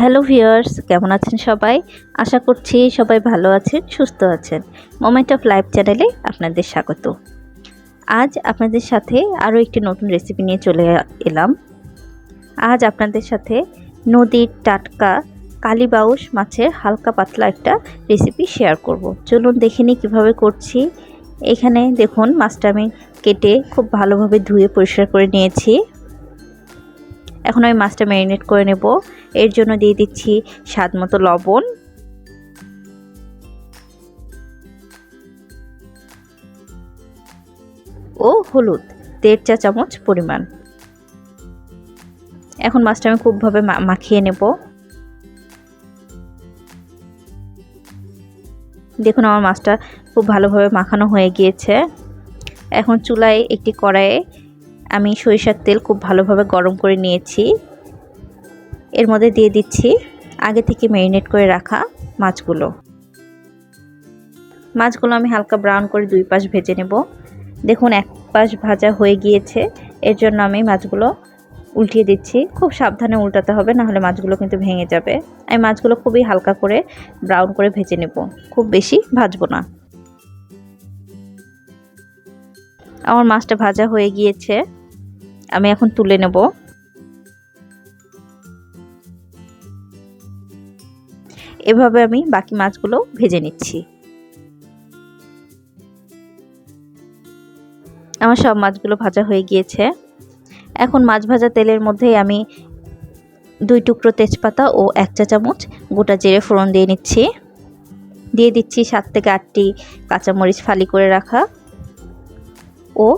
Hello viewers, কেমন আছেন সবাই? আশা করছি সবাই ভালো আছেন, সুস্থ আছেন। মোমেন্ট অফ লাইফ চ্যানেলে আপনাদের স্বাগত। আজ আপনাদের সাথে আরও একটি নতুন রেসিপি নিয়ে চলে এলাম। আজ আপনাদের সাথে নদীর টাটকা কালীবাউস মাছের হালকা পাতলা একটা রেসিপি শেয়ার করব। চলুন দেখে নিই কীভাবে করছি। এখানে দেখুন, মাছটা আমি কেটে খুব ভালোভাবে ধুয়ে পরিষ্কার করে নিয়েছি। এখন আমি মাছটা ম্যারিনেট করে নেব। এর জন্য দিয়ে দিচ্ছি স্বাদ মতো লবণ। ও, হলুদ। দেড় চা চামচ পরিমাণ। এখন মাছটা আমি খুবভাবে মাখিয়ে নেব। দেখুন আমার মাছটা খুব ভালোভাবে মাখানো হয়ে গিয়েছে। এখন চুলায় একটি কড়াইয়ে আমি সরিষার তেল খুব ভালোভাবে গরম করে নিয়েছি। এর মধ্যে দিয়ে দিচ্ছি আগে থেকে ম্যারিনেট করে রাখা মাছগুলো। মাছগুলো আমি হালকা ব্রাউন করে দুই পাশ ভেজে নেব। দেখুন, এক পাশ ভাজা হয়ে গিয়েছে। এর জন্য আমি মাছগুলো উল্টিয়ে দিচ্ছি। খুব সাবধানে উল্টাতে হবে নাহলে মাছগুলো কিন্তু ভেঙে যাবে। আমি মাছগুলো খুবই হালকা করে ব্রাউন করে ভেজে নেব। খুব বেশি ভাজবো না। আমার মাছটা ভাজা হয়ে গিয়েছে। আমি এখন তুলে নেব। এভাবে আমি বাকি মাছগুলো ভেজে নিচ্ছি। আমার সব মাছগুলো ভাজা হয়ে গিয়েছে। এখন মাছ ভাজা তেলের মধ্যেই আমি দুই টুকরো তেজপাতা ও এক চা চামচ গোটা জিরে ফোড়ন দিয়ে নিচ্ছি। দিয়ে দিচ্ছি সাত থেকে আটটি কাঁচামরিচ ফালি করে রাখা। ও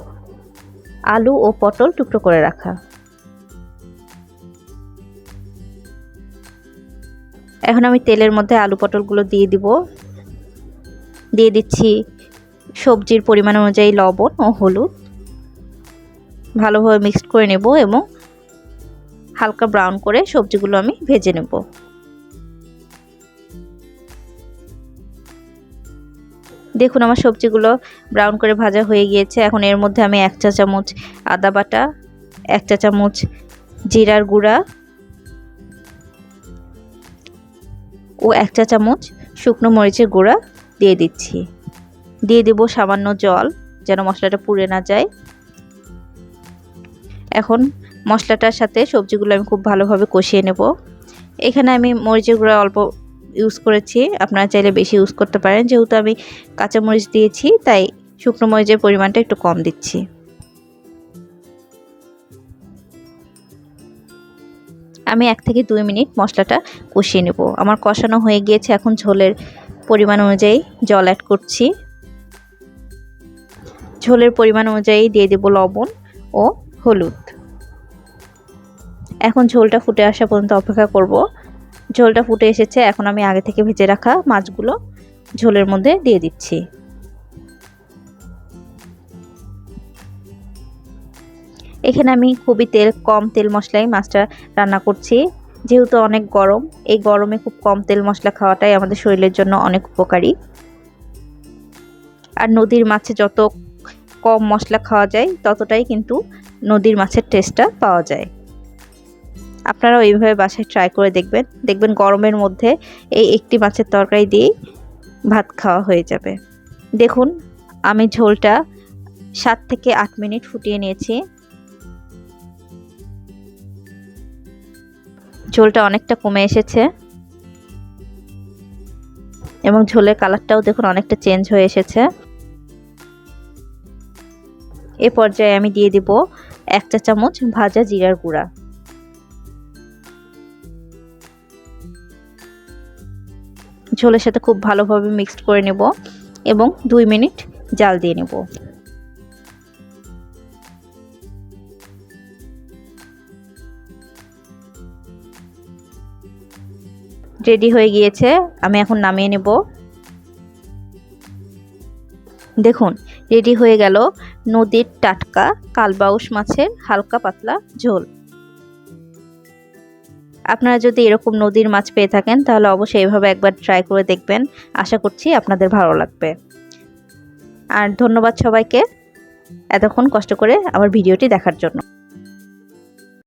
আলু ও পটল টুকরো করে রাখা। এখন আমি তেলের মধ্যে আলু পটলগুলো দিয়ে দিব। দিয়ে দিচ্ছি সবজির পরিমাণ অনুযায়ী লবণ ও হলুদ। ভালোভাবে মিক্সড করে নেব এবং হালকা ব্রাউন করে সবজিগুলো আমি ভেজে নেব। দেখুন আমার সবজিগুলো ব্রাউন করে ভাজা হয়ে গিয়েছে। এখন এর মধ্যে আমি এক চা চামচ আদা বাটা, এক চা চামচ জিরার গুঁড়া ও এক চা চামচ শুকনো মরিচের গুঁড়া দিয়ে দিচ্ছি। দিয়ে দেব সামান্য জল যেন মশলাটা পুড়ে না যায়। এখন মশলাটার সাথে সবজিগুলো আমি খুব ভালোভাবে কষিয়ে নেব। এখানে আমি মরিচের গুঁড়া অল্প ইউজ করেছি। আপনারা চাইলে বেশি ইউজ করতে পারেন। যেহেতু আমি কাঁচামরিচ দিয়েছি, তাই শুকনো মরিচের পরিমাণটা একটু কম দিচ্ছি। আমি এক থেকে দুই মিনিট মশলাটা কষিয়ে নেব। আমার কষানো হয়ে গিয়েছে এখন ঝোলের পরিমাণ অনুযায়ী জল অ্যাড করছি। ঝোলের পরিমাণ অনুযায়ী দিয়ে দেব লবণ ও হলুদ। এখন ঝোলটা ফুটে আসা পর্যন্ত অপেক্ষা করব। ঝোলটা ফুটে এসেছে, এখন আমি আগে থেকে ভেজে রাখা মাছগুলো ঝোলের মধ্যে দিয়ে দিচ্ছি। এখানে আমি খুবই তেল, কম তেল মশলাই মাছটা রান্না করছি। যেহেতু অনেক গরম, এই গরমে খুব কম তেল মশলা খাওয়াটাই আমাদের শরীরের জন্য অনেক উপকারী। আর নদীর মাছে যত কম মশলা খাওয়া যায়, ততটাই কিন্তু নদীর মাছের টেস্টটা পাওয়া যায়। আপনারাও এইভাবে বাসায় ট্রাই করে দেখবেন। দেখবেন গরমের মধ্যে এই একটি মাছের তরকারি দিয়েই ভাত খাওয়া হয়ে যাবে। দেখুন, আমি ঝোলটা সাত থেকে আট মিনিট ফুটিয়ে নিয়েছি। ঝোলটা অনেকটা কমে এসেছে। এবং ঝোলের কালারটাও দেখুন অনেকটা চেঞ্জ হয়ে এসেছে। এ পর্যায়ে আমি দিয়ে দিব এক চা চামচ ভাজা জিরার গুঁড়া। ঝোলের সাথে খুব ভালোভাবে মিক্সড করে নেব এবং দুই মিনিট জাল দিয়ে নেব। রেডি হয়ে গিয়েছে, আমি এখন নামিয়ে নেব। দেখুন রেডি হয়ে গেল নদীর টাটকা কালবাউস মাছের হালকা পাতলা ঝোল। আপনারা যদি এরকম নদীর মাছ পেয়ে থাকেন, তাহলে অবশ্যই এভাবে একবার ট্রাই করে দেখবেন। আশা করছি আপনাদের ভালো লাগবে। আর ধন্যবাদ সবাইকে এতক্ষণ কষ্ট করে আমার ভিডিওটি দেখার জন্য।